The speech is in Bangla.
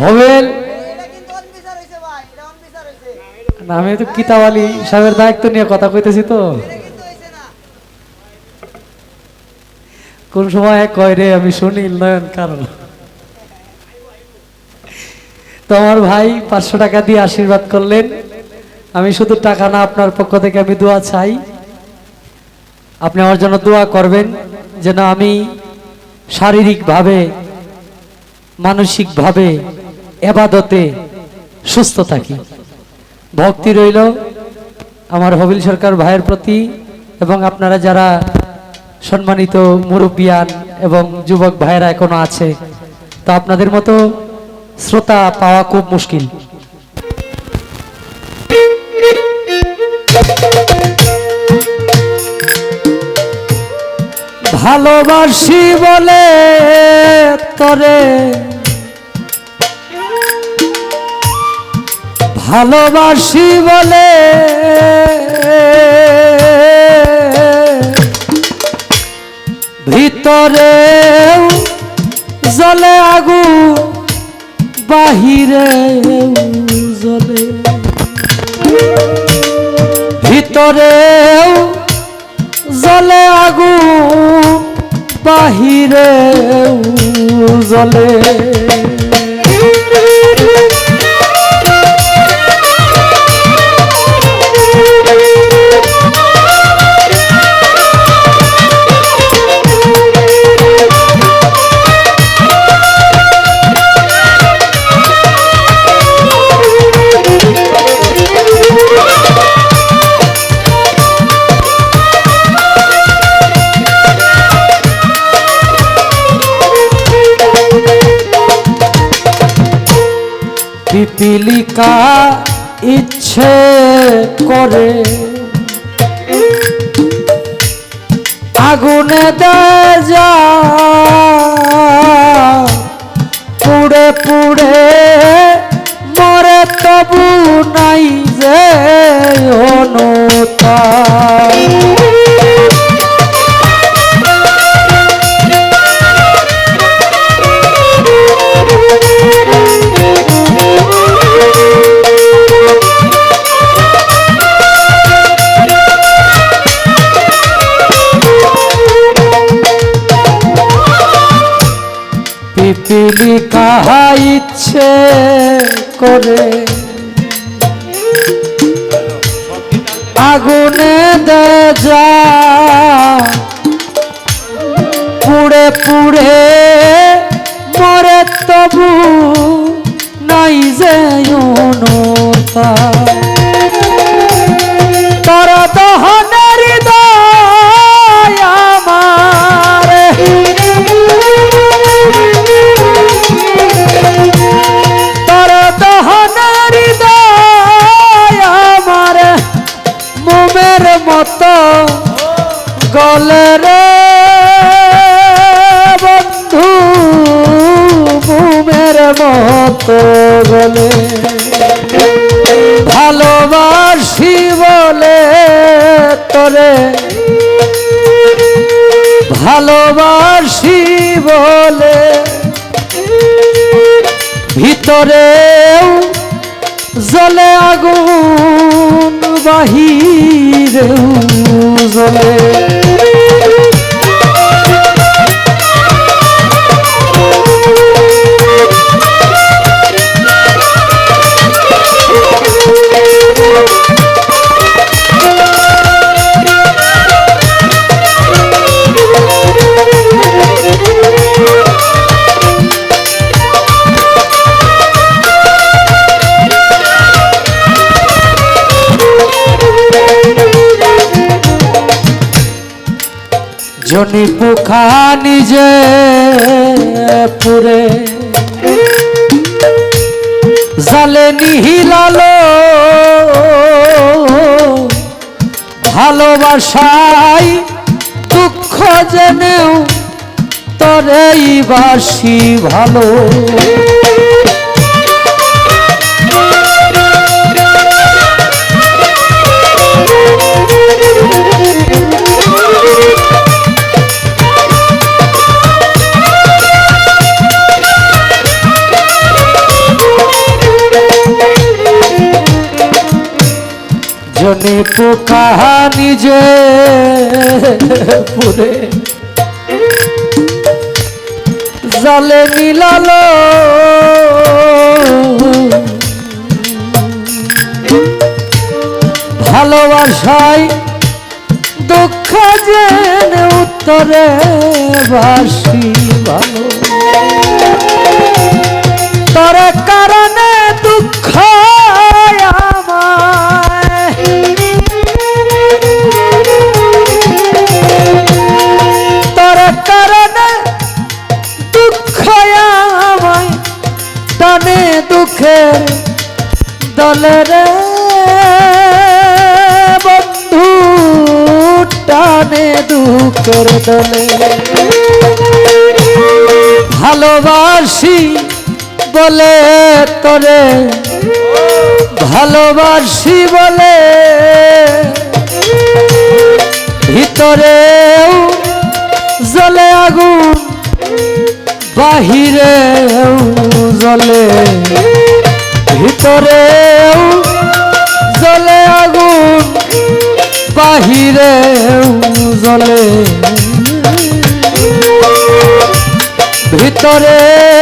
হইছে না, আমি তো কিতাব আলী সাহেবের দায়িত্ব নিয়ে কথা কইতেছি তো। কোন সময় কয় রে, আমি শুনি নয়ন কারণ। তো আমার ভাই পাঁচশো টাকা দিয়ে আশীর্বাদ করলেন। আমি শুধু টাকা না, আপনার পক্ষ থেকে আমি দোয়া চাই। আপনি আমার জন্য দোয়া করবেন যেন আমি শারীরিকভাবে, মানসিকভাবে এবাদতে সুস্থ থাকি। ভক্তি রইল আমার হবিল সরকার ভাইয়ের প্রতি এবং আপনারা যারা সম্মানিত মুরব্বিয়ান এবং যুবক ভাইয়েরা এখনও আছে, তো আপনাদের মতো শ্রোতা পাওয়া খুব মুশকিল। ভালোবাসি বলে তরে ভালোবাসি বলে। ভিতরে জলে আগু বাহিরে জলে। ভিতরে জলে আগু বাহিরে জলে। পিপিলিকা ইচ্ছে করে। আগুনে দেয় পিপিলি কাহা ইচ্ছে করে আগুনে দে যা পুড়ে পুড়ে মরে তবু নাই যে অনুতা গলে ভালোবাসি বলে তোরে। ভালোবাসি বলে। ভিতরেও জলে আগুন বাহিরেও জলে জনি পোখা নিজে পুরে। জালে নিহিলালো ভালোবাসাই দুঃখ জেনেও তরেই বাসি ভালো। পোকা নিজে পুরে জালে মিলালো। ভালোবাসায় দুঃখ জেনে উত্তরে বাসি ভালো টানে দুঃখের দলে বন্ধু, টানে দুঃখের দলে। ভালোবাসি বলে তোরে। ভালোবাসি বলে ভিতরেও জলে আগুন বাহিরেও জলে ভিতরে জলে আগুন বাহিরে জলে। ভিতরেও